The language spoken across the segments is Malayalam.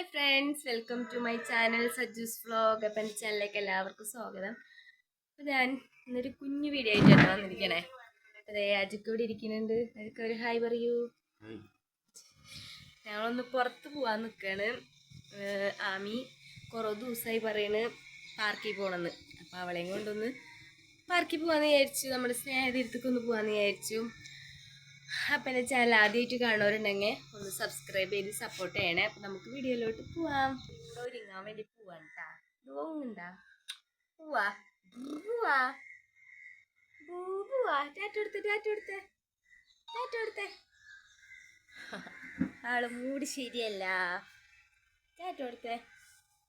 Hi friends welcome to my channel Saju's vlog. അപ്പം എന്റെ ചാനലിലേക്ക് എല്ലാവർക്കും സ്വാഗതം. അപ്പം ഞാൻ ഇന്നൊരു കുഞ്ഞു വീഡിയോ ആയിട്ടാണ് വന്നിരിക്കണേ. അതെ അജുക്ക് ഇവിടെ ഇരിക്കുന്നുണ്ട്. അജുക്ക് ഒരു ഹായ് പറയൂ. ഞങ്ങളൊന്ന് പുറത്ത് പോകാൻ നിൽക്കുകയാണ് ആമി കുറേ ദിവസമായി പറയണ് പാർക്കിൽ പോകണമെന്ന് അപ്പോൾ അവളെയും കൊണ്ടൊന്ന് പാർക്കിൽ പോകാമെന്ന് വിചാരിച്ചു. നമ്മുടെ സ്നേഹതീരത്തേക്കൊന്ന് പോകാമെന്ന് വിചാരിച്ചു. അപ്പം എന്റെ ചാനൽ ആദ്യമായിട്ട് കാണുന്നവരുണ്ടെങ്കിൽ ഒന്ന് സബ്സ്ക്രൈബ് ചെയ്ത് സപ്പോർട്ട് ചെയ്യണേ. അപ്പം നമുക്ക് വീഡിയോയിലോട്ട് പോവാം. ഒരുങ്ങാൻ വേണ്ടി പോവാൻ കേട്ടാ തോന്നുന്നുണ്ടാ പോവാ പോവാ പോവാ ടാറ്റ കൊടുത്തേ ടാറ്റ കൊടുത്തേ ആൾ മൂടി ശരിയല്ല. ടാറ്റ കൊടുത്തേ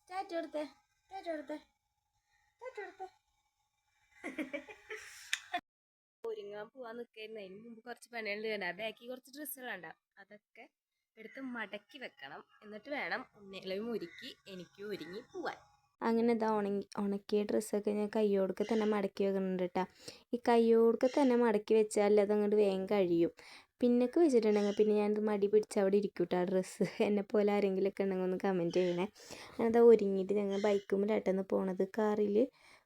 ടാറ്റ കൊടുത്തേ ടാറ്റ കൊടുത്തേ ടാറ്റ കൊടുത്തേ ഒരുങ്ങാൻ പോവാൻ നിൽക്കായിരുന്നു അതിന് മുമ്പ് കുറച്ച് പണികൾ വേണ്ട ബാക്കി കുറച്ച് ഡ്രസ്സുകളുണ്ടാവും അതൊക്കെ എടുത്ത് മടക്കി വെക്കണം. എന്നിട്ട് വേണം ഉണ്ണികളെയും ഒരുക്കി എനിക്കും ഒരുങ്ങി പോവാൻ. അങ്ങനെ ഇതാ ഉണങ്ങി ഉണക്കിയ ഡ്രസ്സൊക്കെ ഞാൻ കയ്യോടൊക്കെ തന്നെ മടക്കി വെക്കുന്നുണ്ട് കേട്ടോ ഈ കയ്യോടൊക്കെ തന്നെ മടക്കി വെച്ചാൽ അത് അങ്ങോട്ട് വേഗം കഴിയും. പിന്നൊക്കെ വെച്ചിട്ടുണ്ടെങ്കിൽ പിന്നെ ഞാനത് മടി പിടിച്ച് അവിടെ ഇരിക്കും കേട്ടോ ആ ഡ്രസ്സ്. എന്നെ പോലെ ആരെങ്കിലുമൊക്കെ ഉണ്ടെങ്കിൽ ഒന്ന് കമന്റ് ചെയ്യണേ. ഞാനത് ഒരുങ്ങിയിട്ട് ഞങ്ങൾ ബൈക്കുമ്പോൾ ബൈക്കുമ്പോഴാട്ടെന്ന് പോണത്. കാറിൽ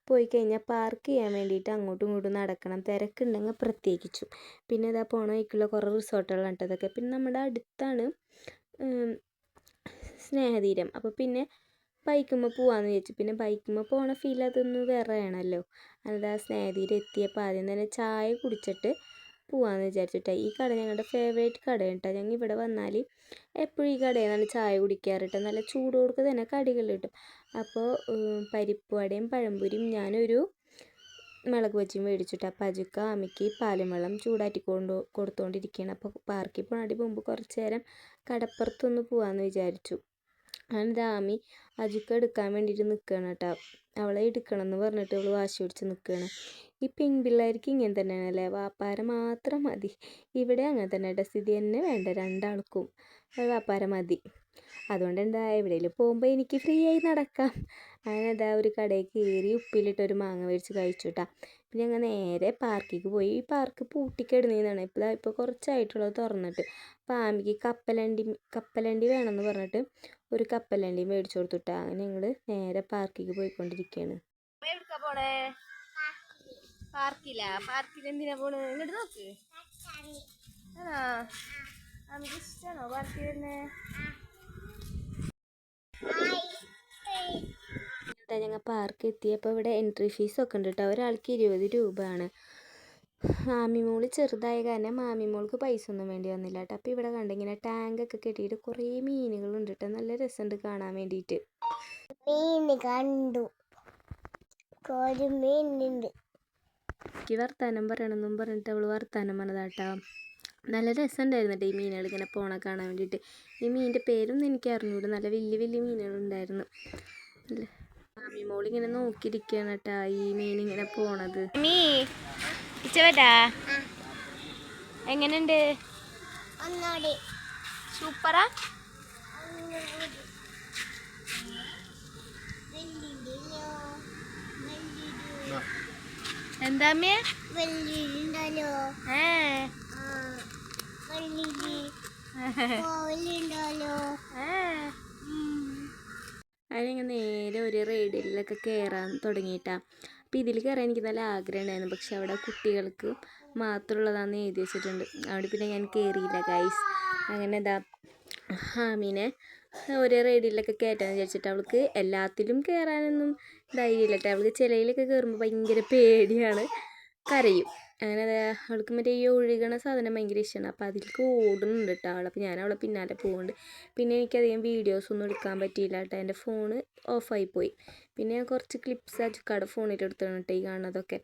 പോയി കഴിഞ്ഞാൽ പാർക്ക് ചെയ്യാൻ വേണ്ടിയിട്ട് അങ്ങോട്ടും ഇങ്ങോട്ടും നടക്കണം. തിരക്കുണ്ടെങ്കിൽ പ്രത്യേകിച്ചും. പിന്നെ ഇതാ പോണ വഴിക്കുള്ള കുറേ റിസോർട്ടുകളാണ് കേട്ടോ പിന്നെ നമ്മുടെ അടുത്താണ് സ്നേഹതീരം. അപ്പോൾ പിന്നെ ബൈക്കുമ്പോൾ പോവാന്ന് വിചാരിച്ചു. പിന്നെ ബൈക്കുമ്പോൾ പോണ ഫീൽ അതൊന്ന് വേറെയാണല്ലോ അതാ സ്നേഹതീരം എത്തിയപ്പോൾ ആദ്യം തന്നെ ചായ കുടിച്ചിട്ട് പോവാന്ന് വിചാരിച്ചിട്ടാ. ഈ കട ഞങ്ങളുടെ ഫേവറേറ്റ് കടയാണ് കേട്ടോ ഞങ്ങൾ ഇവിടെ വന്നാൽ എപ്പോഴും ഈ കടയിൽ നിന്നാണ് ചായ കുടിക്കാറ് കേട്ടോ നല്ല ചൂടോടുക്ക് തന്നെ കടികൾ കിട്ടും. അപ്പോൾ പരിപ്പ് വടയും പഴംപൊരിയും ഞാനൊരു മുളക് ബജിയും മേടിച്ചിട്ട്. അപ്പോൾ അജുക്ക അമ്മയ്ക്ക് പാലും വെള്ളം ചൂടാറ്റി കൊണ്ട് കൊടുത്തുകൊണ്ടിരിക്കുകയാണ് അപ്പോൾ പാർക്കിൽ പോകണാടി മുമ്പ് കുറച്ച് നേരം കടപ്പുറത്തൊന്ന് പോകാമെന്ന് വിചാരിച്ചു. അങ്ങനെ രാമി അജുക്ക എടുക്കാൻ വേണ്ടിയിട്ട് നിൽക്കുകയാണ് കേട്ടോ അവളെ എടുക്കണം എന്ന് പറഞ്ഞിട്ട് അവൾ വാശി പിടിച്ച് നിൽക്കുകയാണ് ഈ പെൺപിള്ളേർക്ക് ഇങ്ങനെ തന്നെയാണല്ലേ? വാപ്പാര മാത്രം മതി. ഇവിടെ അങ്ങനെ തന്നെ കേട്ടോ സ്ഥിതി തന്നെ വേണ്ട. രണ്ടാൾക്കും. വാപ്പാര മതി. അതുകൊണ്ട് എന്താ എവിടെയെങ്കിലും പോകുമ്പോൾ എനിക്ക് ഫ്രീ ആയി നടക്കാം. അങ്ങനെ എന്താ ഒരു കടയിൽ കയറി ഉപ്പിലിട്ടൊരു മാങ്ങ മേടിച്ച് കഴിച്ചുട്ടാ. പിന്നെ ഞങ്ങൾ നേരെ പാർക്കിലേക്ക് പോയി. ഈ പാർക്ക് പൂട്ടിക്കിടന്നതാണ് ഇപ്പോൾ ഇപ്പോൾ കുറച്ചായിട്ടുള്ളത് തുറന്നിട്ട്. അപ്പോൾ ആമിക്ക് കപ്പലണ്ടി കപ്പലണ്ടി വേണമെന്ന് പറഞ്ഞിട്ട് ഒരു കപ്പലണ്ടി മേടിച്ചു കൊടുത്തുട്ടാ. അങ്ങനെ ഞങ്ങൾ നേരെ പാർക്കിലേക്ക് പോയിക്കൊണ്ടിരിക്കുകയാണ് പോണേ? പാർക്കിലാ പാർക്കിൽ എന്തിനാ പോണ്? ഇങ്ങോട്ട് നോക്ക്. ആണോ? നമുക്ക് ഇഷ്ടമാണോ പാർക്കിൽ വരുന്നേ? പാർക്ക് എത്തിയപ്പോൾ ഇവിടെ എൻട്രി ഫീസ് ഒക്കെ ഉണ്ട് കേട്ടോ ഒരാൾക്ക് ഇരുപത് രൂപയാണ്. മാമി മാമിമോൾ ചെറുതായ കാരണം മാമിമോൾക്ക് പൈസ ഒന്നും വേണ്ടി വന്നില്ല കേട്ടോ അപ്പോൾ ഇവിടെ കണ്ട ഇങ്ങനെ ടാങ്കൊക്കെ കെട്ടിയിട്ട് കുറേ മീനുകളുണ്ട് കേട്ടോ നല്ല രസമുണ്ട് കാണാൻ വേണ്ടിയിട്ട്. മീൻ കണ്ടു. മീനുണ്ട്. എനിക്ക് വർത്താനം പറയണമെന്നും പറഞ്ഞിട്ട് അവൾ വർത്താനം പറഞ്ഞതാട്ടോ. നല്ല രസമുണ്ടായിരുന്നു കേട്ടോ ഈ മീനുകൾ ഇങ്ങനെ പോണ കാണാൻ വേണ്ടിയിട്ട്. ഈ മീനിന്റെ പേരൊന്നും എനിക്ക് അറിഞ്ഞുകൂടും നല്ല വലിയ വലിയ മീനുകളുണ്ടായിരുന്നു മോളിങ്ങനെ നോക്കിയിരിക്കുകയാണ് കേട്ടാ ഈ മീൻ ഇങ്ങനെ പോണത്. മീ ഇച്ചവട്ടാ എങ്ങനെയുണ്ട്? ഒന്നോടി. സൂപ്പറാ? എന്താ അമ്മേ ഏ ആ വെള്ളിരി കോവിലുണ്ടല്ലോ ഏ അതിനിങ്ങനെ നേരെ ഒരു റൈഡിലൊക്കെ കയറാൻ തുടങ്ങിയിട്ടാ. അപ്പോൾ ഇതിൽ കയറാൻ എനിക്ക് നല്ല ആഗ്രഹം ഉണ്ടായിരുന്നു പക്ഷെ അവിടെ കുട്ടികൾക്ക് മാത്രമുള്ളതാണെന്ന് എഴുതി വെച്ചിട്ടുണ്ട്. അവിടെ പിന്നെ ഞാൻ കയറിയില്ല ഗൈസ് അങ്ങനെ ഇതാ ഹാമീനെ ഒരേ റൈഡിലൊക്കെ കയറ്റാന്ന് വിചാരിച്ചിട്ട് അവൾക്ക് എല്ലാത്തിലും കയറാനൊന്നും ധൈര്യമില്ല കേട്ടോ അവൾക്ക് ചിലയിലൊക്കെ കയറുമ്പോൾ ഭയങ്കര പേടിയാണ്. കരയും. അങ്ങനെ അവൾക്ക് മറ്റേ ഈ ഒഴുകണ സാധനം ഭയങ്കര ഇഷ്ടമാണ് അപ്പോൾ അതിലേക്ക് ഓടുന്നുണ്ട് കേട്ടോ അവൾ അപ്പോൾ ഞാൻ അവളെ പിന്നാലെ പോകുന്നുണ്ട് പിന്നെ എനിക്കധികം വീഡിയോസ് ഒന്നും എടുക്കാൻ പറ്റിയില്ല കേട്ടോ എന്റെ ഫോണ് ഓഫായി പോയി. പിന്നെ ഞാൻ കുറച്ച് ക്ലിപ്സ് അജുക്കാട് ഫോണിൽ എടുത്താണ് കേട്ടോ ഈ കാണുന്നതൊക്കെ.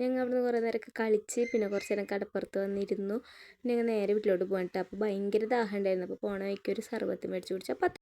ഞങ്ങൾ അവിടുന്ന് കുറേ നേരമൊക്കെ കളിച്ച് പിന്നെ കുറച്ച് നേരം കടപ്പുറത്ത് വന്നിരുന്നു. ഞങ്ങൾ നേരെ വീട്ടിലോട്ട് പോകാൻ കേട്ടോ അപ്പോൾ ഭയങ്കര ദാഹം ഉണ്ടായിരുന്നു. അപ്പോൾ വഴിക്ക് ഒരു സർബത്ത് മേടിച്ച് കുടിച്ചു. അപ്പോൾ